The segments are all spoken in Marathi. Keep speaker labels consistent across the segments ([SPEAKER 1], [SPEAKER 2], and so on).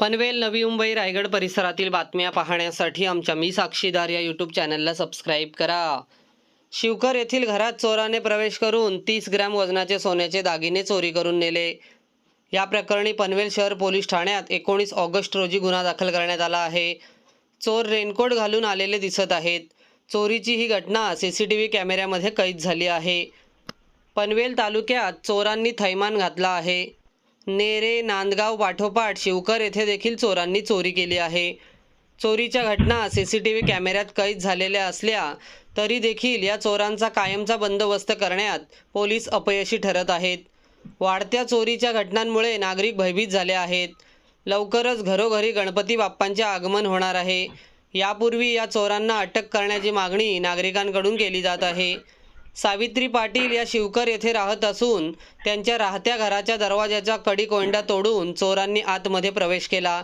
[SPEAKER 1] पनवेल नवी मुंबई रायगड परिसरातील बातम्या पाहण्यासाठी आमच्या मी साक्षीदार या यूट्यूब चॅनलला सबस्क्राईब करा. शिवकर येथील घरात चोराने प्रवेश करून तीस ग्रॅम वजनाचे सोन्याचे दागिने चोरी करून नेले. या प्रकरणी पनवेल शहर पोलीस ठाण्यात एकोणीस ऑगस्ट रोजी गुन्हा दाखल करण्यात आला आहे. चोर रेनकोट घालून आलेले दिसत आहेत. चोरीची ही घटना सी सी टी व्ही कॅमेऱ्यामध्ये कैद झाली आहे. पनवेल तालुक्यात चोरांनी थैमान घातला आहे. नेरे नांदगाव पाठोपाठ शिवकर येथे देखील चोरांनी चोरी केली आहे. चोरीच्या घटना सी सी टी व्ही कॅमेऱ्यात कैद झालेल्या असल्या तरी देखील या चोरांचा कायमचा बंदोबस्त करण्यात पोलीस अपयशी ठरत आहेत. वाढत्या चोरीच्या घटनांमुळे नागरिक भयभीत झाले आहेत. लवकरच घरोघरी गणपती बाप्पांचे आगमन होणार आहे. यापूर्वी या चोरांना अटक करण्याची मागणी नागरिकांकडून केली जात आहे. सावित्री पाटील या शिवकर येथे राहत असून त्यांच्या राहत्या घराच्या दरवाजाचा कडी कोंडा तोडून चोरांनी आतमध्ये प्रवेश केला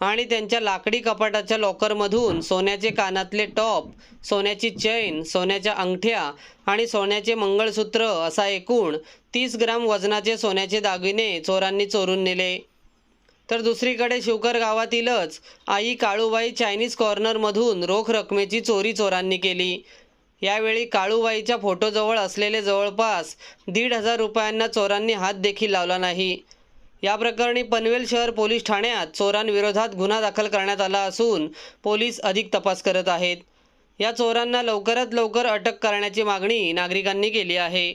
[SPEAKER 1] आणि त्यांच्या लाकडी कपाटाच्या लॉकरमधून सोन्याचे कानातले टॉप सोन्याची चैन सोन्याच्या अंगठ्या आणि सोन्याचे मंगळसूत्र असा एकूण तीस ग्राम वजनाचे सोन्याचे दागिने चोरांनी चोरून नेले. तर दुसरीकडे शिवकर गावातीलच आई काळूबाई चायनीज कॉर्नरमधून रोख रकमेची चोरी चोरांनी केली. यावेळी काळूबाईच्या फोटोजवळ असलेले जवळपास दीड हजार रुपयांना चोरांनी हात देखील लावला नाही. या प्रकरणी पनवेल शहर पोलीस ठाण्यात चोरांविरोधात गुन्हा दाखल करण्यात आला असून पोलीस अधिक तपास करत आहेत. या चोरांना लवकरात लवकर अटक करण्याची मागणी नागरिकांनी केली आहे.